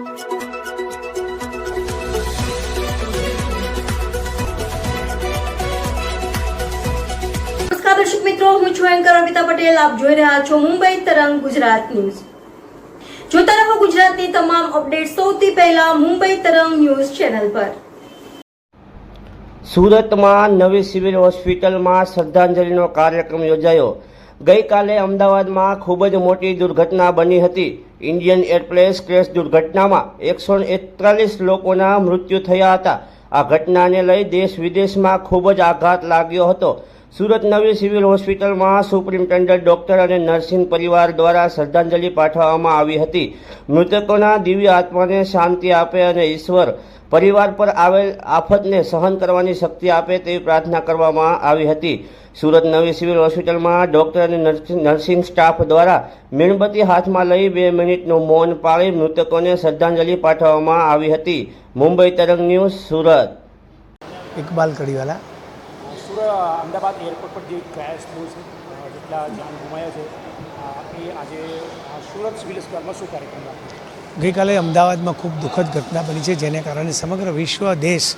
દર્શક મિત્રો, હું છું એન્કર અમિતા પટેલ. આપ જોઈ રહ્યા છો મુંબઈ તરંગ ગુજરાત ન્યૂઝ. જોતા રહો ગુજરાતની તમામ અપડેટ સૌથી પહેલા મુંબઈ તરંગ ન્યૂઝ ચેનલ પર. સુરતમાં નવી સિવિલ હોસ્પિટલમાં શ્રદ્ધાંજલિનો કાર્યક્રમ યોજાયો. ગઈકાલે અમદાવાદમાં ખૂબ જ મોટી દુર્ઘટના બની હતી. ઇન્ડિયન એરપ્લેસ ક્રેશ દુર્ઘટનામાં એકસો એકતાલીસ લોકોના મૃત્યુ થયા હતા. આ ઘટનાને લઈ દેશ વિદેશમાં ખૂબ જ આઘાત લાગ્યો હતો. સુરત નવી સિવિલ હોસ્પિટલમાં સુપ્રિન્ટેન્ડન્ટ ડોક્ટર અને નર્સિંગ પરિવાર દ્વારા શ્રદ્ધાંજલિ પાઠવવામાં આવી હતી. મૃતકોના દિવ્ય આત્માને શાંતિ આપે અને ઈશ્વર પરિવાર પર આવેલ આફતને સહન કરવાની શક્તિ આપે તેવી પ્રાર્થના કરવામાં આવી હતી. સુરત નવી સિવિલ હોસ્પિટલમાં ડોક્ટર અને નર્સિંગ- સ્ટાફ દ્વારા મીણબત્તી હાથમાં લઈ બે મિનિટનું મૌન પાળી મૃતકોને શ્રદ્ધાંજલિ પાઠવવામાં આવી હતી. મુંબઈ તરંગ ન્યૂઝ સુરત. ઇકબાલ કડીવાલા. સુરત, અમદાવાદ એરપોર્ટ પર જે ક્રેશ થયું છે જેટલા જાન ગુમાયા છે એ આજે સુરત સિવિલ હોસ્પિટલમાં શું કાર્યક્રમ ગઈકાલે અમદાવાદમાં ખૂબ દુઃખદ ઘટના બની છે, જેને કારણે સમગ્ર વિશ્વ દેશ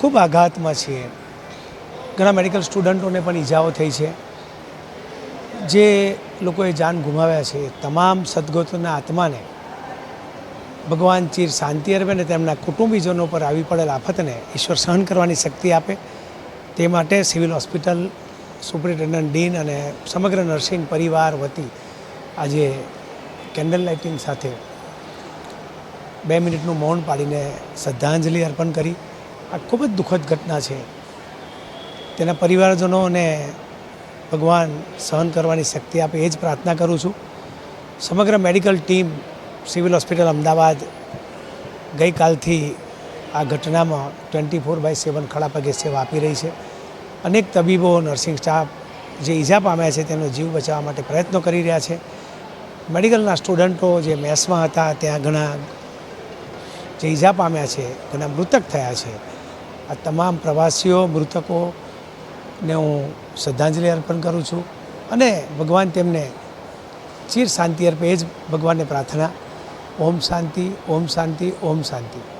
ખૂબ આઘાતમાં છે. ઘણા મેડિકલ સ્ટુડન્ટોને પણ ઈજાઓ થઈ છે. જે લોકોએ જાન ગુમાવ્યા છે, તમામ સદગતોના આત્માને ભગવાન ચીર શાંતિ અર્પે અને તેમના કુટુંબીજનો પર આવી પડેલ આફતને ઈશ્વર સહન કરવાની શક્તિ આપે. તે માટે સિવિલ હોસ્પિટલ સુપ્રિન્ટેન્ડન્ટ ડીન અને સમગ્ર નર્સિંગ પરિવાર વતી આજે કેન્ડલ લાઇટિંગ સાથે બે મિનિટનું મૌન પાડીને શ્રદ્ધાંજલિ અર્પણ કરી. આ ખૂબ જ દુઃખદ ઘટના છે. તેના પરિવારજનોને ભગવાન સહન કરવાની શક્તિ આપે એ જ પ્રાર્થના કરું છું. સમગ્ર medical team civil hospital Ahmedabad ગઈકાલથી આ ઘટનામાં ટ્વેન્ટી ફોર બાય સેવન ખડા પગે સેવા આપી રહી છે. અનેક તબીબો, નર્સિંગ સ્ટાફ જે ઈજા પામ્યા છે તેનો જીવ બચાવવા માટે પ્રયત્નો કરી રહ્યા છે. મેડિકલના સ્ટુડન્ટો જે મેસમાં હતા, ત્યાં ઘણા જે ઈજા પામ્યા છે, ઘણા મૃતક થયા છે. આ તમામ પ્રવાસીઓ, મૃતકોને હું શ્રદ્ધાંજલિ અર્પણ કરું છું અને ભગવાન તેમને ચીર શાંતિ અર્પે, એ જ ભગવાનને પ્રાર્થના. ઓમ શાંતિ ઓમ શાંતિ ઓમ શાંતિ.